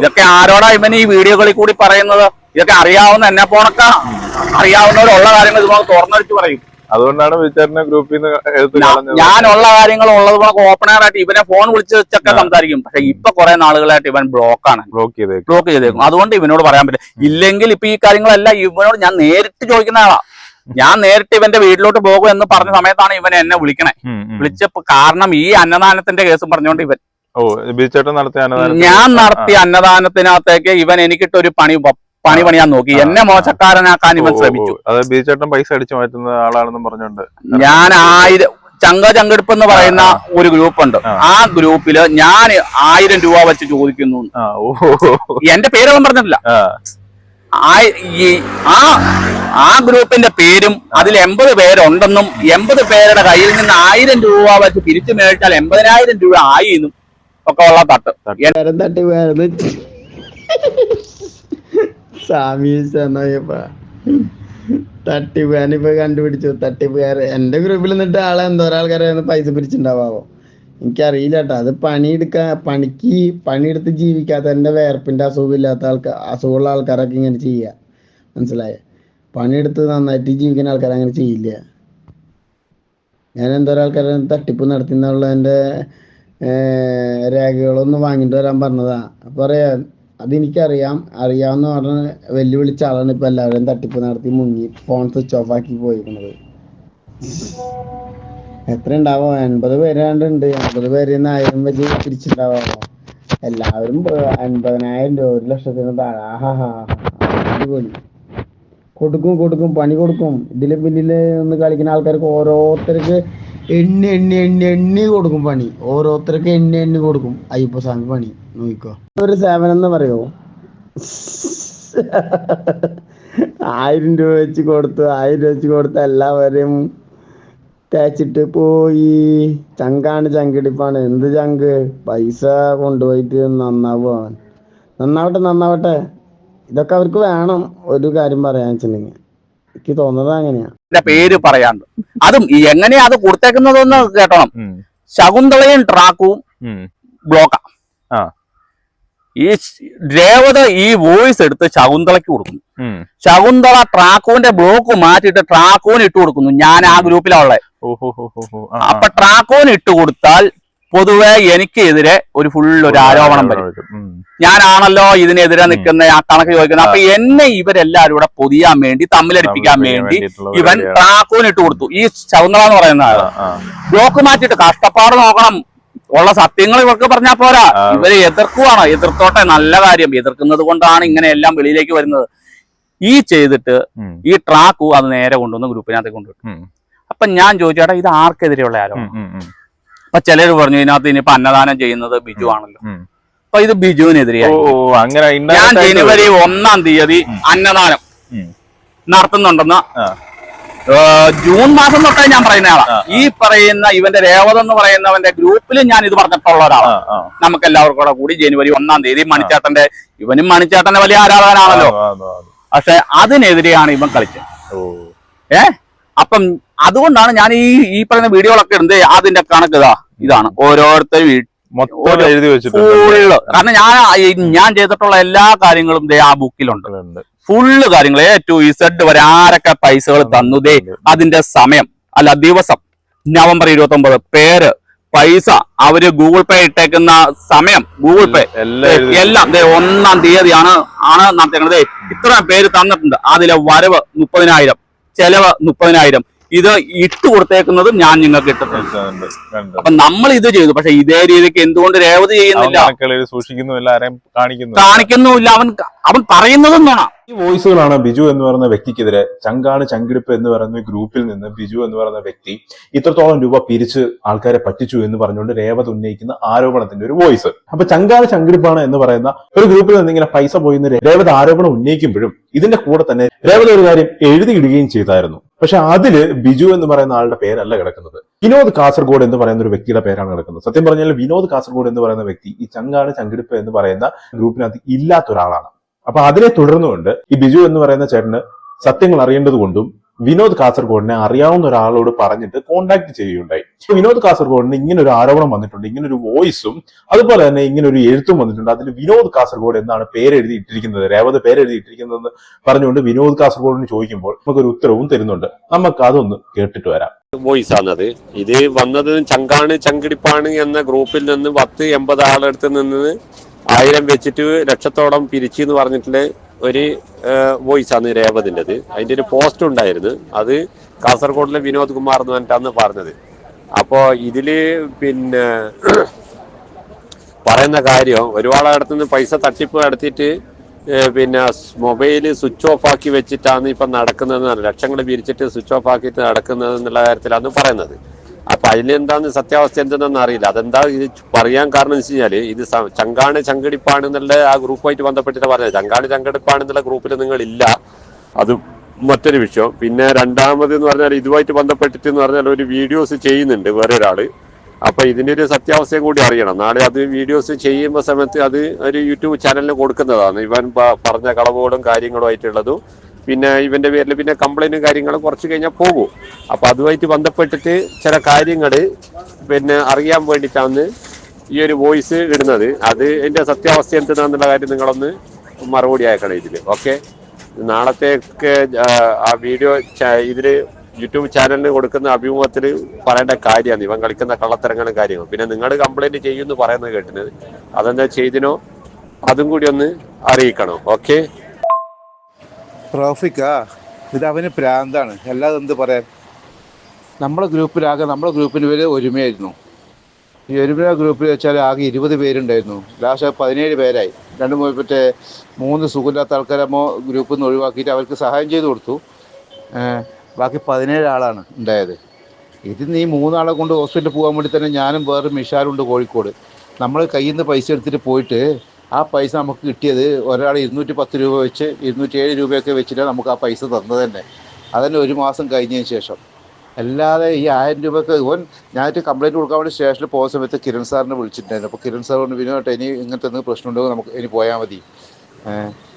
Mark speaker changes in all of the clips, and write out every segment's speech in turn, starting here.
Speaker 1: ഇതൊക്കെ ആരോടാ ഇവൻ ഈ വീഡിയോകളിൽ കൂടി പറയുന്നത്? ഇതൊക്കെ അറിയാവുന്ന എന്നെ പോണക്ക അറിയാവുന്നവരുള്ള കാര്യങ്ങൾ ഇതുപോലെ തുറന്നടിച്ച് പറയും.
Speaker 2: അതുകൊണ്ടാണ് വിചാരണ ഗ്രൂപ്പിൽ നിന്ന്
Speaker 1: ഞാനുള്ള കാര്യങ്ങൾ ഉള്ളത് പോലെ ഓപ്പണർ ആയിട്ട് ഇവനെ ഫോൺ വിളിച്ച് വെച്ചൊക്കെ സംസാരിക്കും. പക്ഷെ ഇപ്പൊ കുറെ നാളുകളായിട്ട് ഇവൻ ബ്ലോക്ക് ആണ്.
Speaker 2: ബ്ലോക്ക് ചെയ്തേക്കും.
Speaker 1: ബ്ലോക്ക് ചെയ്തേക്കും. അതുകൊണ്ട് ഇവനോട് പറയാൻ പറ്റില്ല. ഇല്ലെങ്കിൽ ഇപ്പൊ ഈ കാര്യങ്ങളെല്ലാം ഇവനോട് ഞാൻ നേരിട്ട് ചോദിക്കുന്ന ആളാ. ഞാൻ നേരിട്ട് ഇവന്റെ വീട്ടിലോട്ട് പോകും എന്ന് പറഞ്ഞ സമയത്താണ് ഇവൻ എന്നെ വിളിക്കണേ. വിളിച്ചപ്പോ കാരണം ഈ അന്നദാനത്തിന്റെ കേസും പറഞ്ഞുകൊണ്ട് ഇവൻ.
Speaker 2: ഓ ബിജുചേട്ടൻ നടത്തിയ
Speaker 1: ഞാൻ നടത്തിയ അന്നദാനത്തിനകത്തേക്ക് ഇവൻ എനിക്കിട്ടൊരു പണി പണി പണിയാൻ നോക്കി. എന്നെ. മോശക്കാരനാക്കാൻ ഇവൻ ശ്രമിച്ചു.
Speaker 2: അത് ബിച്ചേട്ടൻ പൈസ അടിച്ചു മാറ്റുന്ന ആളാണെന്നും പറഞ്ഞുണ്ട്
Speaker 1: ഞാൻ ആയിരം ചങ്ക ചങ്കെടുപ്പ് എന്ന് പറയുന്ന ഒരു ഗ്രൂപ്പ് ഉണ്ട്
Speaker 2: ആ.
Speaker 1: ഗ്രൂപ്പിൽ ഞാൻ ആയിരം രൂപ വെച്ച് ചോദിക്കുന്നു. എന്റെ പേരൊന്നും പറഞ്ഞിട്ടില്ല.
Speaker 2: ആ.
Speaker 1: ആ- ഈ ആ ആ ഗ്രൂപ്പിന്റെ പേരും അതിൽ എൺപത് പേരുണ്ടെന്നും എൺപത് പേരുടെ കയ്യിൽ നിന്ന് ആയിരം രൂപ വെച്ച് പിരിച്ചു മേടിച്ചാൽ എൺപതിനായിരം രൂപ ആയി എന്നും ഒക്കെ ഉള്ള തട്ട്.
Speaker 3: തട്ട് സാമീസപ്പ തട്ടിപ്പാനിപ്പോ കണ്ടുപിടിച്ചു. തട്ടിപ്പുകാര് എന്റെ ഗ്രൂപ്പിൽ നിന്നിട്ട് ആളെ എന്തോ ഒരാൾക്കാരെ പൈസ പിരിച്ചിണ്ടാവോ എനിക്കറിയില്ല കേട്ടോ അത് പണിയെടുക്കാ പണിക്ക് പണിയെടുത്ത് ജീവിക്കാത്ത എന്റെ വേർപ്പിന്റെ അസുഖമില്ലാത്ത ആൾക്കാർ അസുഖമുള്ള ആൾക്കാരൊക്കെ ഇങ്ങനെ ചെയ്യുക മനസ്സിലായേ? പണിയെടുത്ത് നന്നായിട്ട് ജീവിക്കുന്ന ആൾക്കാർ അങ്ങനെ ചെയ്യില്ല. ഞാൻ എന്തോ ഒരാൾക്കാരെ തട്ടിപ്പ് നടത്തുന്നുള്ള എന്റെ രേഖകളൊന്ന് വാങ്ങിട്ട് വരാൻ പറഞ്ഞതാ. അപ്പൊ പറയാ അതെനിക്കറിയാം. അറിയാമെന്ന് പറഞ്ഞ വെല്ലുവിളിച്ച ആളാണ് ഇപ്പൊ എല്ലാവരും തട്ടിപ്പ് നടത്തി മുങ്ങി ഫോൺ സ്വിച്ച് ഓഫ് ആക്കി പോയിരിക്കുന്നത്. എത്ര ഉണ്ടാവോ? എൺപത് പേരാണ്ടുണ്ട് എൺപത് നിന്ന് ആയിരം വെച്ച് തിരിച്ചുണ്ടാവോ എല്ലാവരും അൻപതിനായിരം രൂപ ഒരു ലക്ഷത്തിന് താഴെ. ആഹാ. അടിപൊളി. കൊടുക്കും കൊടുക്കും പണി കൊടുക്കും. ഇതിൽ പിന്നിൽ ഒന്ന് കളിക്കുന്ന ആൾക്കാർക്ക് ഓരോരുത്തർക്ക് എണ്ണി എണ്ണി എണ്ണി എണ്ണി കൊടുക്കും പണി. ഓരോരുത്തർക്ക് എണ്ണി എണ്ണി കൊടുക്കും. അയ്യപ്പ സ്വാമി പണി. നോക്കിക്കോ. ഒരു സേവനം എന്ന് പറയോ ആയിരം രൂപ വെച്ച് കൊടുത്തു ആയിരം രൂപ വെച്ച് കൊടുത്ത എല്ലാവരെയും തേച്ചിട്ട് പോയി. ചങ്കാണ് ചങ്കിടിപ്പാണ് എന്ത് ചങ്ക്? പൈസ കൊണ്ടുപോയിട്ട് നന്നാവുക നന്നാവട്ടെ നന്നാവട്ടെ. ഇതൊക്കെ അവർക്ക് വേണം ഒരു കാര്യം പറയാൻ വെച്ചിട്ടുണ്ടെങ്കിൽ എനിക്ക് തോന്നുന്നത് അങ്ങനെയാ.
Speaker 1: പേര് പറയാണ്ട്. അതും എങ്ങനെയാ അത് കൊടുത്തേക്കുന്നതെന്ന് കേട്ടോണം. ശകുന്തളയും ട്രാക്കും. ബ്ലോക്കാ.
Speaker 2: ആ.
Speaker 1: ഈ രേവത ഈ വോയിസ് എടുത്ത് ശകുന്തളയ്ക്ക് കൊടുക്കുന്നു. ശകുന്തള ട്രാക്കുവിന്റെ ബ്ലോക്ക് മാറ്റിയിട്ട് ട്രാക്കുവിന് ഇട്ട് കൊടുക്കുന്നു. ഞാൻ ആ ഗ്രൂപ്പിലാ ഉള്ളത്. അപ്പൊ ട്രാക്കുവിന് ഇട്ട് കൊടുത്താൽ പൊതുവെ എനിക്കെതിരെ ഒരു ഫുൾ ഒരു ആരോപണം വരും. ഞാനാണല്ലോ ഇതിനെതിരെ നിൽക്കുന്ന ആ കണക്ക് ചോദിക്കുന്നത് അപ്പൊ എന്നെ ഇവരെല്ലാരും കൂടെ പൊതിയാൻ വേണ്ടി തമ്മിലടിപ്പിക്കാൻ വേണ്ടി ഇവൻ
Speaker 2: പരിപാടിയാണ്.
Speaker 1: ഇട്ട് കൊടുത്തു. ഈ ശകുന്തള എന്ന് പറയുന്ന
Speaker 2: ആൾ.
Speaker 1: ബ്ലോക്ക് മാറ്റിയിട്ട് കഷ്ടപ്പാട് നോക്കണം. ഉള്ള സത്യങ്ങൾ ഇവർക്ക് പറഞ്ഞാ പോരാ. ഇവരെ എതിർക്കുവാണ്. എതിർത്തോട്ടെ നല്ല കാര്യം. എതിർക്കുന്നത് കൊണ്ടാണ് ഇങ്ങനെയെല്ലാം വെളിയിലേക്ക് വരുന്നത്. ഈ ചെയ്തിട്ട് ഈ ട്രാക്കു അത് നേരെ കൊണ്ടുവന്ന് ഗ്രൂപ്പിനകത്തേക്ക് കൊണ്ടുവിട്ടു. അപ്പൊ ഞാൻ ചോദിച്ചേട്ടാ ഇത് ആർക്കെതിരെയുള്ള ആരോ
Speaker 2: ഉം, ഉം, ഉം,
Speaker 1: അപ്പൊ ചിലർ പറഞ്ഞു ഇതിനകത്ത് ഇനിയിപ്പോ അന്നദാനം ചെയ്യുന്നത് ബിജു ആണല്ലോ. അപ്പൊ ഇത് ബിജുവിനെതിരെയായി.
Speaker 2: അങ്ങനെ
Speaker 1: ഞാൻ ജനുവരി ഒന്നാം തീയതി അന്നദാനം. നടത്തുന്നുണ്ടെന്ന് ജൂൺ മാസം തൊട്ടേ ഞാൻ പറയുന്ന ആളാ. ഈ പറയുന്ന ഇവന്റെ രേവത എന്ന് പറയുന്നവന്റെ ഗ്രൂപ്പിൽ ഞാൻ ഇത് പറഞ്ഞിട്ടുള്ള ഒരാളാണ്. നമുക്ക് എല്ലാവർക്കും കൂടെ കൂടി ജനുവരി ഒന്നാം തീയതി മണിച്ചേട്ടന്റെ ഇവനും മണിച്ചേട്ടന്റെ വലിയ ആരാധകനാണല്ലോ. പക്ഷെ അതിനെതിരെയാണ് ഇവൻ കളിച്ചത്. ഏ? അപ്പം അതുകൊണ്ടാണ് ഞാൻ ഈ ഈ പറയുന്ന വീഡിയോകളൊക്കെ ഉണ്ട് അതിന്റെ കണക്ക് ഇതാ ഇതാണ്. ഓരോരുത്തരും
Speaker 2: മൊത്തം എഴുതി വെച്ചിട്ടുണ്ട്.
Speaker 1: ഫുള്ള് കാരണം ഞാൻ ഞാൻ ചെയ്തിട്ടുള്ള എല്ലാ കാര്യങ്ങളും ആ ബുക്കിലുണ്ട്. ഫുള്ള് കാര്യങ്ങൾ എ ടു ഇസഡ് വരെ ആരൊക്കെ പൈസകൾ തന്നുതേ അതിന്റെ സമയം അല്ല ദിവസം നവംബർ ഇരുപത്തി ഒമ്പത് പേര് പൈസ അവർ ഗൂഗിൾ പേ ഇട്ടേക്കുന്ന സമയം ഗൂഗിൾ പേ
Speaker 2: എല്ലാം
Speaker 1: ഒന്നാം തീയതിയാണ് ആണ് നടത്തേക്കുന്നത് ഇത്രയും പേര് തന്നിട്ടുണ്ട്. അതിലെ വരവ് മുപ്പതിനായിരം ചെലവ് മുപ്പതിനായിരം ഇത് ഇട്ട് കൊടുത്തേക്കുന്നതും ഞാൻ നിങ്ങൾക്ക് ഇട്ടിട്ടുണ്ട്. അപ്പൊ നമ്മൾ ഇത് ചെയ്തു. പക്ഷെ ഇതേ രീതിക്ക് എന്തുകൊണ്ട് രേവതി ചെയ്യുന്നില്ല? കാണിക്കുന്നുമില്ല. അവൻ അവൻ പറയുന്നതും വേണം.
Speaker 4: ഈ വോയിസുകളാണ് ബിജു എന്ന് പറയുന്ന വ്യക്തിക്കെതിരെ ചങ്കാണ് ചങ്കിടിപ്പ് എന്ന് പറയുന്ന ഗ്രൂപ്പിൽ നിന്ന് ബിജു എന്ന് പറയുന്ന വ്യക്തി ഇത്രത്തോളം രൂപ പിരിച്ച് ആൾക്കാരെ പറ്റിച്ചു എന്ന് പറഞ്ഞുകൊണ്ട് രേവത് ഉന്നയിക്കുന്ന ആരോപണത്തിന്റെ ഒരു വോയിസ്. അപ്പൊ ചങ്കാണ് ചങ്കിടിപ്പാണ് എന്ന് പറയുന്ന ഒരു ഗ്രൂപ്പിൽ നിന്ന് ഇങ്ങനെ പൈസ പോയി എന്ന് രേവത് ആരോപണം ഉന്നയിക്കുമ്പോഴും ഇതിന്റെ കൂടെ തന്നെ രേവത് ഒരു കാര്യം എഴുതിയിടുകയും ചെയ്തായിരുന്നു. പക്ഷെ അതിൽ ബിജു എന്ന് പറയുന്ന ആളുടെ പേരല്ല കിടക്കുന്നത്. വിനോദ് കാസർഗോഡ് എന്ന് പറയുന്ന ഒരു വ്യക്തിയുടെ പേരാണ് കിടക്കുന്നത്. സത്യം പറഞ്ഞാൽ വിനോദ് കാസർഗോഡ് എന്ന് പറയുന്ന വ്യക്തി ഈ ചങ്കാണ് ചങ്കിടിപ്പ് എന്ന് പറയുന്ന ഗ്രൂപ്പിനകത്ത് ഇല്ലാത്ത ഒരാളാണ് അപ്പൊ അതിനെ തുടർന്നുകൊണ്ട് ഈ ബിജു എന്ന് പറയുന്ന ചേട്ടന് സത്യങ്ങൾ അറിയേണ്ടത് കൊണ്ടും വിനോദ് കാസർഗോഡിനെ അറിയാവുന്ന ഒരാളോട് പറഞ്ഞിട്ട് കോണ്ടാക്ട് ചെയ്യുകയുണ്ടായി. വിനോദ് കാസർഗോഡിന് ഇങ്ങനെ ഒരു ആരോപണം വന്നിട്ടുണ്ട് ഇങ്ങനെ ഒരു വോയിസും അതുപോലെ തന്നെ ഇങ്ങനെ ഒരു എഴുത്തും വന്നിട്ടുണ്ട്. അതിൽ വിനോദ് കാസർഗോഡ് എന്നാണ് പേരെഴുതിയിട്ടിരിക്കുന്നത്. രേവത് പേരെഴുതിയിട്ടിരിക്കുന്നതെന്ന് പറഞ്ഞുകൊണ്ട് വിനോദ് കാസർഗോഡിന് ചോദിക്കുമ്പോൾ നമുക്കൊരു ഉത്തരവും തരുന്നുണ്ട്. നമുക്ക് അതൊന്ന് കേട്ടിട്ട് വരാം.
Speaker 5: വോയിസ് ആണത്. ഇത് വന്നത് ചങ്കാണ് ചങ്കിടിപ്പാണ് എന്ന ഗ്രൂപ്പിൽ നിന്ന് പത്ത് എൺപത് ആളെടുത്ത് നിന്ന് ആയിരം വെച്ചിട്ട് ലക്ഷത്തോളം പിരിച്ചു എന്ന് പറഞ്ഞിട്ടുള്ള ഒരു വോയിസ് ആണ് രേവതിന്റെത്. അതിന്റെ ഒരു പോസ്റ്റ് ഉണ്ടായിരുന്നു. അത് കാസർഗോഡിലെ വിനോദ് കുമാർ എന്ന് പറഞ്ഞിട്ടാണ് പറഞ്ഞത്. അപ്പോൾ ഇതിൽ പിന്നെ പറയുന്ന കാര്യം ഒരുപാട് അടുത്ത് നിന്ന് പൈസ തട്ടിപ്പ് നടത്തിയിട്ട് പിന്നെ മൊബൈൽ സ്വിച്ച് ഓഫ് ആക്കി വെച്ചിട്ടാണ് ഇപ്പം നടക്കുന്നത്. ലക്ഷങ്ങൾ പിരിച്ചിട്ട് സ്വിച്ച് ഓഫ് ആക്കിയിട്ട് നടക്കുന്നത് എന്നുള്ള കാര്യത്തിലാണ് പറയുന്നത്. അതിലെന്താന്ന് സത്യാവസ്ഥ എന്തെന്നൊന്നും അറിയില്ല. അതെന്താ ഇത് പറയാൻ കാരണം എന്ന് വെച്ച് കഴിഞ്ഞാൽ ഇത് ചങ്കാണ് ചങ്കടിപ്പാണ് എന്നുള്ള ആ ഗ്രൂപ്പുമായിട്ട് ബന്ധപ്പെട്ടിട്ട് പറഞ്ഞത്. ചങ്കാണ് ചങ്കടിപ്പാണ് എന്നുള്ള ഗ്രൂപ്പിൽ നിങ്ങൾ ഇല്ല അത് മറ്റൊരു വിഷയം. പിന്നെ രണ്ടാമത് എന്ന് പറഞ്ഞാൽ ഇതുമായിട്ട് ബന്ധപ്പെട്ടിട്ട് എന്ന് പറഞ്ഞാൽ ഒരു വീഡിയോസ് ചെയ്യുന്നുണ്ട് വേറെ ഒരാൾ അപ്പൊ ഇതിന്റെ ഒരു സത്യാവസ്ഥയും കൂടി അറിയണം. നാളെ അത് വീഡിയോസ് ചെയ്യുമ്പോൾ സമയത്ത് അത് ഒരു യൂട്യൂബ് ചാനലിന് കൊടുക്കുന്നതാണ്. ഇവൻ പറഞ്ഞ കളവുകളും കാര്യങ്ങളും ആയിട്ടുള്ളതും പിന്നെ ഇവന്റെ പേരിൽ പിന്നെ കംപ്ലൈന്റും കാര്യങ്ങളും കുറച്ച് കഴിഞ്ഞാൽ പോകും. അപ്പോൾ അതുമായിട്ട് ബന്ധപ്പെട്ടിട്ട് ചില കാര്യങ്ങൾ പിന്നെ അറിയാൻ വേണ്ടിയിട്ടാണ് ഈ ഒരു വോയിസ് ഇടുന്നത്. അത് എന്റെ സത്യാവസ്ഥ എന്താണെന്നുള്ള കാര്യം നിങ്ങളൊന്ന് മറുപടി അയക്കണം ഇതിൽ ഓക്കെ നാളത്തേക്ക് ആ, വീഡിയോ ഇതിൽ യൂട്യൂബ് ചാനലിന് കൊടുക്കുന്ന അഭിമുഖത്തിൽ പറയേണ്ട കാര്യമാണ്. ഇവൻ കളിക്കുന്ന കള്ളത്തരങ്ങളും കാര്യങ്ങളും. പിന്നെ നിങ്ങൾ കംപ്ലൈന്റ് ചെയ്യുമെന്ന് പറയുന്നത് കേട്ടിന് അതെന്താ ചെയ്തിനോ അതും കൂടി ഒന്ന് അറിയിക്കണം. ഓക്കെ
Speaker 6: ട്രോഫിക്കാ ഇത് അവന് പ്രാന്താണ്. അല്ലാതെ എന്ത് പറയാൻ? നമ്മുടെ ഗ്രൂപ്പിലാകെ നമ്മുടെ ഗ്രൂപ്പിന് പേര് ഒരുമയായിരുന്നു. ഈ ഒരുമ ഗ്രൂപ്പിൽ വെച്ചാൽ ആകെ ഇരുപത് പേരുണ്ടായിരുന്നു. ലാസ്റ്റ് പതിനേഴ് പേരായി. രണ്ട് മറ്റേ മൂന്ന് സുഖമില്ലാത്ത ആൾക്കാരമ്മോ ഗ്രൂപ്പിൽ നിന്ന് ഒഴിവാക്കിയിട്ട് അവർക്ക് സഹായം ചെയ്തു കൊടുത്തു. ബാക്കി പതിനേഴ് ആളാണ് ഉണ്ടായത്. ഇതിന്ന് ഈ മൂന്നാളെ കൊണ്ട് ഹോസ്പിറ്റലിൽ പോകാൻ വേണ്ടി തന്നെ ഞാനും വേറെ മിഷാലുണ്ട് കോഴിക്കോട്. നമ്മൾ കയ്യിൽ നിന്ന് പൈസ എടുത്തിട്ട് പോയിട്ട് ആ പൈസ നമുക്ക് കിട്ടിയത് ഒരാൾ ഇരുന്നൂറ്റി പത്ത് രൂപ വെച്ച് ഇരുന്നൂറ്റി ഏഴ് രൂപയൊക്കെ വെച്ചിട്ടാണ് നമുക്ക് ആ പൈസ തന്നത് തന്നെ. അതന്നെ ഒരു മാസം കഴിഞ്ഞതിന് ശേഷം. അല്ലാതെ ഈ ആയിരം രൂപയ്ക്ക് ഇവൻ ഞാനിട്ട് കംപ്ലൈന്റ് കൊടുക്കാൻ വേണ്ടി സ്റ്റേഷനിൽ പോകുന്ന സമയത്ത് കിരൺ സാറിനെ വിളിച്ചിട്ടുണ്ടായിരുന്നു. അപ്പോൾ കിരൺ സാർ വിനോട്ട് ഇനി ഇങ്ങനത്തെ എന്തെങ്കിലും പ്രശ്നമുണ്ടോ? നമുക്ക് ഇനി പോയാൽ മതി.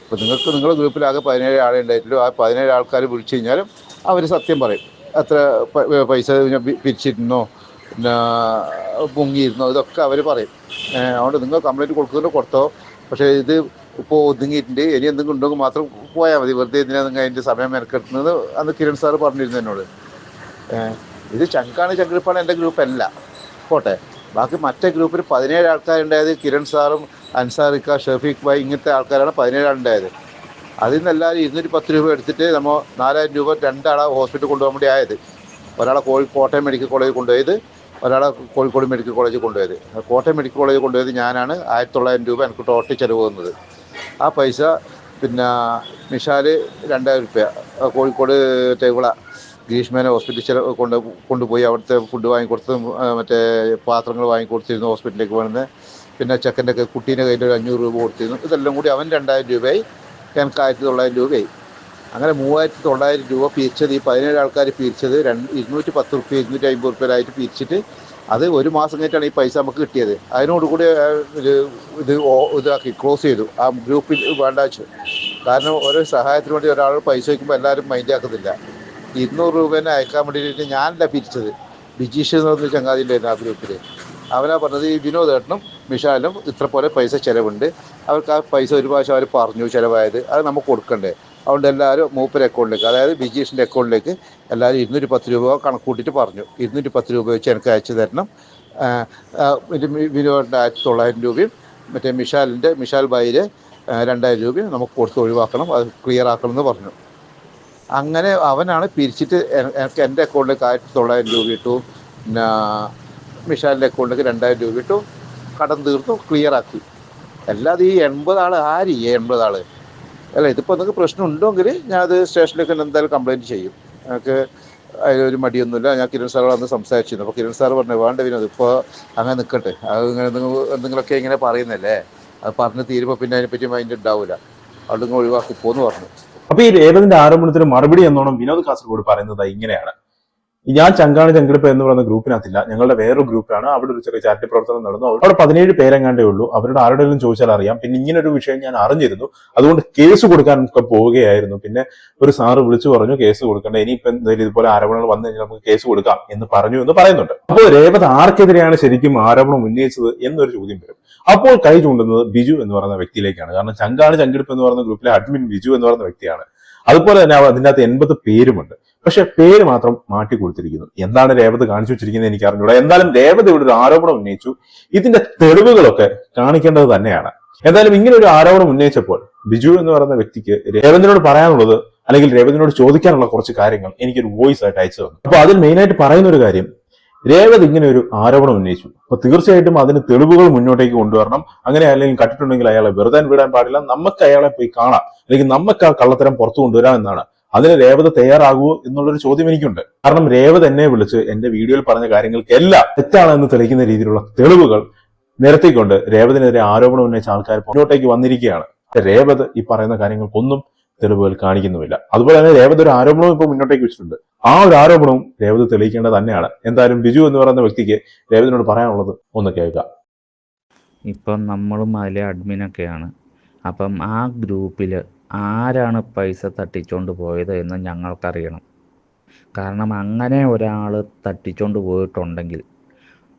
Speaker 6: അപ്പോൾ നിങ്ങൾക്ക് നിങ്ങളുടെ ഗ്രൂപ്പിൽ ആകെ പതിനേഴ് ആളെ ഉണ്ടായിട്ടുള്ളൂ. ആ പതിനേഴ് ആൾക്കാർ വിളിച്ചു കഴിഞ്ഞാലും അവർ സത്യം പറയും എത്ര പൈസ പിരിച്ചിരുന്നോ? പിന്നെ പൊങ്ങിയിരുന്നു. ഇതൊക്കെ അവർ പറയും. അതുകൊണ്ട് നിങ്ങൾ കംപ്ലൈന്റ് കൊടുക്കുന്നുണ്ട് കൊടുത്തോ. പക്ഷേ ഇത് ഇപ്പോൾ ഒതുങ്ങിയിട്ടുണ്ട്. ഇനി എന്തെങ്കിലും ഉണ്ടെങ്കിൽ മാത്രം പോയാൽ മതി. വെറുതെ എന്തിനാ നിങ്ങൾ അതിന്റെ സമയം മെനക്കെടുക്കുന്നത് അന്ന് കിരൺ സാറ് പറഞ്ഞിരുന്നു എന്നോട്. ഇത് ചങ്കാണ് ചങ്കിടിപ്പാണ് എന്റെ ഗ്രൂപ്പ് അല്ല. പോട്ടെ. ബാക്കി മറ്റേ ഗ്രൂപ്പിൽ പതിനേഴ് ആൾക്കാരുണ്ടായത് കിരൺ സാറും അൻസാറിക്ക ഷഫീഖ് ഭായ് ഇങ്ങനത്തെ ആൾക്കാരാണ് പതിനേഴ് ആളുണ്ടായത് അതിൽ നിന്ന് എല്ലാവരും ഇരുന്നൂറ്റി പത്ത് രൂപ എടുത്തിട്ട് നമ്മൾ നാലായിരം രൂപ രണ്ടാളെ ഹോസ്പിറ്റലിൽ കൊണ്ടുപോകാൻ വേണ്ടി ആയത്. ഒരാളെ കോഴി കോട്ടയം മെഡിക്കൽ കോളേജിൽ കൊണ്ടുപോയത്. ഒരാളെ കോഴിക്കോട് മെഡിക്കൽ കോളേജ് കൊണ്ടുപോയത്. കോട്ടയം മെഡിക്കൽ കോളേജ് കൊണ്ടുപോയത് ഞാനാണ്. ആയിരത്തി തൊള്ളായിരം രൂപ എനിക്ക് ടോട്ടൽ ചിലവ് വന്നത്. ആ പൈസ പിന്നെ മിഷാൽ രണ്ടായിരം രൂപ കോഴിക്കോട് തേകുള ഗ്രീഷ്മേനെ ഹോസ്പിറ്റലിൽ ചില കൊണ്ട് കൊണ്ടുപോയി. അവിടുത്തെ ഫുഡ് വാങ്ങിക്കൊടുത്തതും ആ, മറ്റേ പാത്രങ്ങൾ വാങ്ങിക്കൊടുത്തിരുന്നു ഹോസ്പിറ്റലിലേക്ക് വേണമെന്ന് പിന്നെ ചെക്കന്റെ കുട്ടീന്റെ കയ്യിൽ ഒരു അഞ്ഞൂറ് രൂപ കൊടുത്തിരുന്നു. ഇതെല്ലാം കൂടി അവൻ രണ്ടായിരം രൂപയായി. എനിക്ക് ആയിരത്തി തൊള്ളായിരം രൂപയായി. അങ്ങനെ മൂവായിരത്തി തൊള്ളായിരം രൂപ പിരിച്ചത്. ഈ പതിനേഴ് ആൾക്കാർ പിരിച്ചത് രണ്ട് ഇരുന്നൂറ്റി പത്ത് റുപ്യ ഇരുന്നൂറ്റി അമ്പത് റുപ്യയിലായിട്ട് പിരിച്ചിട്ട് അത് ഒരു മാസം കഴിഞ്ഞിട്ടാണ് ഈ പൈസ നമുക്ക് കിട്ടിയത്. അതിനോടുകൂടി കൂടി ഇത് ഇതാക്കി ക്ലോസ് ചെയ്തു. ആ ഗ്രൂപ്പിൽ വേണ്ട കാരണം ഓരോ സഹായത്തിന് വേണ്ടി ഒരാൾ പൈസ വയ്ക്കുമ്പോൾ എല്ലാവരും മൈൻഡാക്കുന്നില്ല ഇരുന്നൂറ് രൂപേനെ അയക്കാൻ വേണ്ടിയിട്ട് ഞാനല്ല പിരിച്ചത്. ബിജീഷ് എന്ന് പറഞ്ഞ ചങ്ങാതി ഉണ്ടായിരുന്നു ആ ഗ്രൂപ്പിൽ അവനാ പറഞ്ഞത് ഈ വിനോദ് ഏട്ടനും മിഷാലും ഇത്ര പോലെ പൈസ ചിലവുണ്ട്. അവർക്ക് ആ പൈസ ഒരു പ്രാവശ്യം അവർ പറഞ്ഞു ചിലവായത്. അത് നമുക്ക് കൊടുക്കണ്ടേ? അതുകൊണ്ട് എല്ലാവരും മൂപ്പര് അക്കൗണ്ടിലേക്ക് അതായത് ബിജിഎസിന്റെ അക്കൗണ്ടിലേക്ക് എല്ലാവരും ഇരുന്നൂറ്റി പത്ത് രൂപ കണക്ക് കൂട്ടിയിട്ട് പറഞ്ഞു. ഇരുന്നൂറ്റി പത്ത് രൂപ വെച്ച് എനിക്ക് അയച്ചു തരണം. വിനോദിന്റെ ആയിരത്തി തൊള്ളായിരം രൂപയും മറ്റേ മിഷാലിന്റെ മിഷാൽ ബായിലെ രണ്ടായിരം രൂപയും നമുക്ക് കൊടുത്ത് ഒഴിവാക്കണം അത് ക്ലിയർ ആക്കണം എന്ന് പറഞ്ഞു. അങ്ങനെ അവനാണ് പിരിച്ചിട്ട് എനിക്ക് എന്റെ അക്കൗണ്ടിലേക്ക് ആയിരത്തി തൊള്ളായിരം രൂപ ഇട്ടു. പിന്നെ മിഷാലിന്റെ അക്കൗണ്ടിലേക്ക് രണ്ടായിരം രൂപ ഇട്ടു. കടം തീർത്തു ക്ലിയർ ആക്കി. അല്ലാതെ ഈ എൺപത് ആൾ ആര് എൺപത് ആൾ അല്ല ഇതിപ്പോൾ നിങ്ങൾക്ക് പ്രശ്നം ഉണ്ടെങ്കിൽ ഞാൻ അത് സ്റ്റേഷനിലേക്ക് എന്തായാലും കംപ്ലയിന്റ് ചെയ്യും. ഞങ്ങൾക്ക് അതിലൊരു മടിയൊന്നുമില്ല. ഞാൻ കിരൺ സാറോട് അന്ന് സംസാരിച്ചിരുന്നു. അപ്പോൾ കിരൺ സാർ പറഞ്ഞു വേണ്ട വിനോദ് ഇപ്പോൾ അങ്ങനെ നിൽക്കട്ടെ അത് ഇങ്ങനെ നിങ്ങളൊക്കെ ഇങ്ങനെ പറയുന്നല്ലേ? അത് പറഞ്ഞ് തീരുമ്പോൾ പിന്നെ അതിനെപ്പറ്റി മൈൻഡ് ഉണ്ടാവില്ല അതുകൊണ്ട് ഒഴിവാക്കി പോന്ന് പറഞ്ഞു.
Speaker 4: അപ്പോൾ ഈ രേവതിന്റെ ആരോപണത്തിന് മറുപടി എന്നോണം വിനോദ് കാസർഗോഡ് പറയുന്നത് ഇങ്ങനെയാണ്. ഞാൻ ചങ്കാണ് ചങ്കിടിപ്പ് എന്ന് പറയുന്ന ഗ്രൂപ്പിനകത്തില്ല. ഞങ്ങളുടെ വേറൊരു ഗ്രൂപ്പിലാണ് അവിടെ ഒരു ചെറിയ ചാരിറ്റി പ്രവർത്തനം നടന്നു. അവിടെ പതിനേഴ് പേരെങ്ങാണ്ടേ ഉള്ളൂ. അവരുടെ ആരുടെയും ചോദിച്ചാൽ അറിയാം. പിന്നെ ഇങ്ങനെ ഒരു വിഷയം ഞാൻ അറിഞ്ഞിരുന്നു. അതുകൊണ്ട് കേസ് കൊടുക്കാൻ ഒക്കെ പോവുകയായിരുന്നു. പിന്നെ ഒരു സാറ് വിളിച്ചു പറഞ്ഞു കേസ് കൊടുക്കണ്ട. ഇനിയിപ്പോ എന്തെങ്കിലും ഇതുപോലെ ആരോപണങ്ങൾ വന്നു കഴിഞ്ഞാൽ നമുക്ക് കേസ് കൊടുക്കാം എന്ന് പറഞ്ഞു എന്ന് പറയുന്നുണ്ട്. അപ്പോൾ രേവത് ആർക്കെതിരെയാണ് ശരിക്കും ആരോപണം ഉന്നയിച്ചത് എന്നൊരു ചോദ്യം വരും. അപ്പോൾ കൈ ചൂണ്ടുന്നത് ബിജു എന്ന് പറയുന്ന വ്യക്തിയിലേക്കാണ്. കാരണം ചങ്കാണ് ചങ്കിടുപ്പ് എന്ന് പറയുന്ന ഗ്രൂപ്പിലെ അഡ്മിൻ ബിജു എന്ന് പറയുന്ന വ്യക്തിയാണ്. അതുപോലെ തന്നെ അതിന്റെ അകത്ത് എൺപത് പേരുമുണ്ട്. പക്ഷെ പേര് മാത്രം മാറ്റി കൊടുത്തിരിക്കുന്നു. എന്താണ് രേവത് കാണിച്ചു വെച്ചിരിക്കുന്നത് എനിക്ക് അറിഞ്ഞൂടാ എന്തായാലും രേവത് ഇവിടെ ഒരു ആരോപണം ഉന്നയിച്ചു. ഇതിന്റെ തെളിവുകളൊക്കെ കാണിക്കേണ്ടത് തന്നെയാണ്. എന്തായാലും ഇങ്ങനെ ഒരു ആരോപണം ഉന്നയിച്ചപ്പോൾ ബിജു എന്ന് പറയുന്ന വ്യക്തിക്ക് രേവതിനോട് പറയാനുള്ളത് അല്ലെങ്കിൽ രേവതിനോട് ചോദിക്കാനുള്ള കുറച്ച് കാര്യങ്ങൾ എനിക്കൊരു വോയിസ് ആയിട്ട് അയച്ചു തന്നു. അപ്പൊ അതിൽ മെയിനായിട്ട് പറയുന്ന ഒരു കാര്യം രേവത് ഇങ്ങനെ ഒരു ആരോപണം ഉന്നയിച്ചു. അപ്പൊ തീർച്ചയായിട്ടും അതിന് തെളിവുകൾ മുന്നോട്ടേക്ക് കൊണ്ടുവരണം. അങ്ങനെ അല്ലെങ്കിൽ കണ്ടിട്ടുണ്ടെങ്കിൽ അയാളെ വെറുതെ വിടാൻ പാടില്ല. നമുക്ക് അയാളെ പോയി കാണാം. അല്ലെങ്കിൽ നമുക്ക് ആ കള്ളത്തരം പുറത്തു കൊണ്ടുവരാം എന്നാണ് അതിന് രേവത് തയ്യാറാകുമോ എന്നുള്ളൊരു ചോദ്യം എനിക്കുണ്ട്. കാരണം രേവത് എന്നെ വിളിച്ച് എന്റെ വീഡിയോയിൽ പറഞ്ഞ കാര്യങ്ങൾക്കെല്ലാം തെറ്റാണെന്ന് തെളിയിക്കുന്ന രീതിയിലുള്ള തെളിവുകൾ നിരത്തിക്കൊണ്ട് രേവതിനെതിരെ ആരോപണം ഉന്നയിച്ച ആൾക്കാർ മുന്നോട്ടേക്ക് വന്നിരിക്കുകയാണ്. രേവത് ഈ പറയുന്ന കാര്യങ്ങൾക്കൊന്നും തെളിവുകൾ കാണിക്കുന്നുമില്ല. അതുപോലെ തന്നെ രേവത് ഒരു ആരോപണവും ഇപ്പോൾ മുന്നോട്ടേക്ക് വെച്ചിട്ടുണ്ട്. ആ ഒരു ആരോപണവും രേവത് തെളിയിക്കേണ്ടത് തന്നെയാണ്. എന്തായാലും ബിജു എന്ന് പറയുന്ന വ്യക്തിക്ക് രേവതിനോട് പറയാനുള്ളത് ഒന്ന് കേൾക്കാം.
Speaker 7: ഇപ്പം നമ്മളും അതിലെ അഡ്മിനൊക്കെയാണ് അപ്പം ആ ഗ്രൂപ്പിൽ ആരാണ് പൈസ തട്ടിച്ചുകൊണ്ട് പോയത് എന്ന് ഞങ്ങൾക്കറിയണം. കാരണം അങ്ങനെ ഒരാൾ തട്ടിച്ചുകൊണ്ട് പോയിട്ടുണ്ടെങ്കിൽ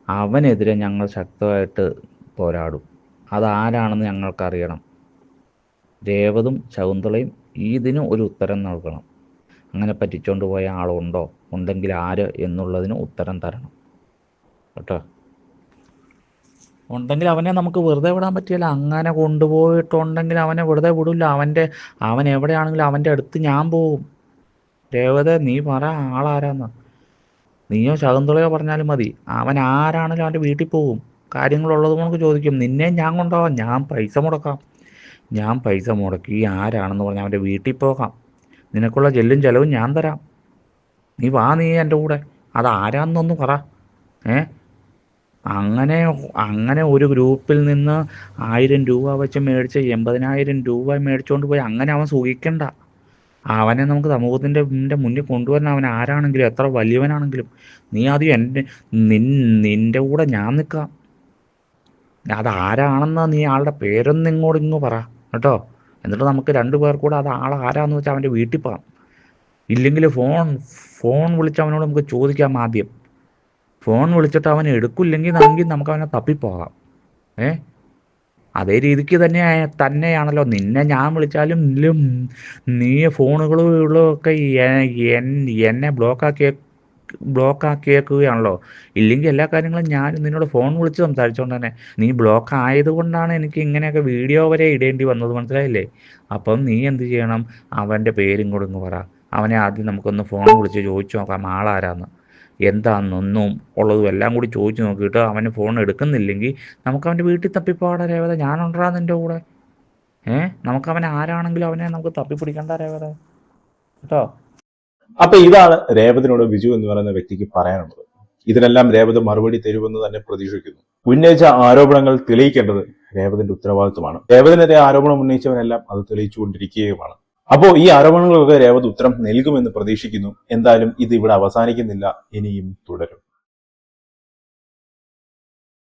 Speaker 7: അവനെതിരെ ഞങ്ങൾ ശക്തമായിട്ട് പോരാടും. അതാരാണെന്ന് ഞങ്ങൾക്കറിയണം. രേവതും ശകുന്തളയും ഇതിന് ഒരു ഉത്തരം നൽകണം. അങ്ങനെ പറ്റിച്ചുകൊണ്ട് പോയ ആളുണ്ടോ? ഉണ്ടെങ്കിൽ ആര് എന്നുള്ളതിന് ഉത്തരം തരണം. കേട്ടോ? ഉണ്ടെങ്കിൽ അവനെ നമുക്ക് വെറുതെ വിടാൻ പറ്റില്ല. അങ്ങനെ കൊണ്ടുപോയിട്ടുണ്ടെങ്കിൽ അവനെ വെറുതെ വിടില്ല. അവന്റെ അവൻ എവിടെയാണെങ്കിലും അവന്റെ അടുത്ത് ഞാൻ പോവും രേവത നീ പറ ആളാരാന്ന്. നീയോ ശകുന്തളയോ പറഞ്ഞാലും മതി. അവൻ ആരാണെങ്കിലും അവന്റെ വീട്ടിൽ പോവും കാര്യങ്ങളുള്ളത് നമുക്ക് ചോദിക്കും. നിന്നെ ഞാൻ കൊണ്ടുപോകാം. ഞാൻ പൈസ മുടക്കാം. ഞാൻ പൈസ മുടക്കി ആരാണെന്ന് പറഞ്ഞാൽ അവന്റെ വീട്ടിൽ പോകാം. നിനക്കുള്ള ജെല്ലും ചെലവും ഞാൻ തരാം. നീ വാ നീ എന്റെ കൂടെ. അത് ആരാന്നൊന്ന് പറ. ഏ? അങ്ങനെ അങ്ങനെ ഒരു ഗ്രൂപ്പിൽ നിന്ന് ആയിരം രൂപ വെച്ച് മേടിച്ച് എൺപതിനായിരം രൂപ മേടിച്ചുകൊണ്ട് പോയി. അങ്ങനെ അവൻ സുഖിക്കണ്ട അവനെ നമുക്ക് സമൂഹത്തിന്റെ ന്റെ മുന്നിൽ കൊണ്ടുവരണം. അവൻ ആരാണെങ്കിലും എത്ര വലിയവനാണെങ്കിലും. നീ ആദ്യം എന്റെ നിൻ നിന്റെ കൂടെ ഞാൻ നിൽക്കാം. അത് ആരാണെന്ന് നീ ആളുടെ പേരൊന്നും ഇങ്ങോട്ട് ഇങ്ങ് പറ കേട്ടോ? എന്നിട്ട് നമുക്ക് രണ്ടു പേർ കൂടെ അത് ആൾ ആരാന്ന് വെച്ചാൽ അവന്റെ വീട്ടിൽ പോകാം. ഇല്ലെങ്കിൽ ഫോൺ ഫോൺ വിളിച്ച് അവനോട് നമുക്ക് ചോദിക്കാം ആദ്യം. ഫോൺ വിളിച്ചിട്ട് അവൻ എടുക്കില്ലെങ്കിൽ നമുക്ക് നമുക്ക് അവനെ തപ്പിപ്പോകാം. ഏ? അതേ രീതിക്ക് തന്നെ തന്നെയാണല്ലോ. നിന്നെ ഞാൻ വിളിച്ചാലും നീ ഫോണുകളും ഒക്കെ എന്നെ ബ്ലോക്കാക്കി ബ്ലോക്കാക്കിയേക്കുകയാണല്ലോ. ഇല്ലെങ്കിൽ എല്ലാ കാര്യങ്ങളും ഞാൻ നിന്നോട് ഫോൺ വിളിച്ച് സംസാരിച്ചുകൊണ്ട് തന്നെ. നീ ബ്ലോക്ക് ആയതുകൊണ്ടാണ് എനിക്ക് ഇങ്ങനെയൊക്കെ വീഡിയോ വരെ ഇടേണ്ടി വന്നത്. മനസ്സിലായില്ലേ? അപ്പം നീ എന്ത് ചെയ്യണം? അവന്റെ പേരും കൂടെ ഇങ്ങ് പറ. അവനെ ആദ്യം നമുക്കൊന്ന് ഫോൺ വിളിച്ച് ചോദിച്ചു നോക്കാം. ആളാരാന്ന്. എന്താണെന്നൊന്നും ഉള്ളതും എല്ലാം കൂടി ചോദിച്ചു നോക്കിയിട്ട് അവന് ഫോൺ എടുക്കുന്നില്ലെങ്കിൽ നമുക്ക് അവന്റെ വീട്ടിൽ തപ്പിപ്പാടാ രേവത ഞാനുണ്ടാ നിന്റെ കൂടെ. ഏഹ് നമുക്ക് അവൻ ആരാണെങ്കിലും അവനെ നമുക്ക് തപ്പിപ്പിടിക്കണ്ട രേവത. കേട്ടോ?
Speaker 4: അപ്പൊ ഇതാണ് രേവതിനോട് ബിജു എന്ന് പറയുന്ന വ്യക്തിക്ക് പറയാനുള്ളത്. ഇതിനെല്ലാം രേവത് മറുപടി തരുമെന്ന് തന്നെ പ്രതീക്ഷിക്കുന്നു. ഉന്നയിച്ച ആരോപണങ്ങൾ തെളിയിക്കേണ്ടത് രേവതിന്റെ ഉത്തരവാദിത്വമാണ്. രേവതിനെതിരെ ആരോപണം ഉന്നയിച്ചവനെല്ലാം അത് തെളിയിച്ചുകൊണ്ടിരിക്കുകയുമാണ്. അപ്പോൾ ഈ ആരോപണങ്ങളൊക്കെ രേവത് ഉത്തരം നൽകുമെന്ന് പ്രതീക്ഷിക്കുന്നു. എന്തായാലും ഇത് ഇവിടെ അവസാനിക്കുന്നില്ല. ഇനിയും തുടരും.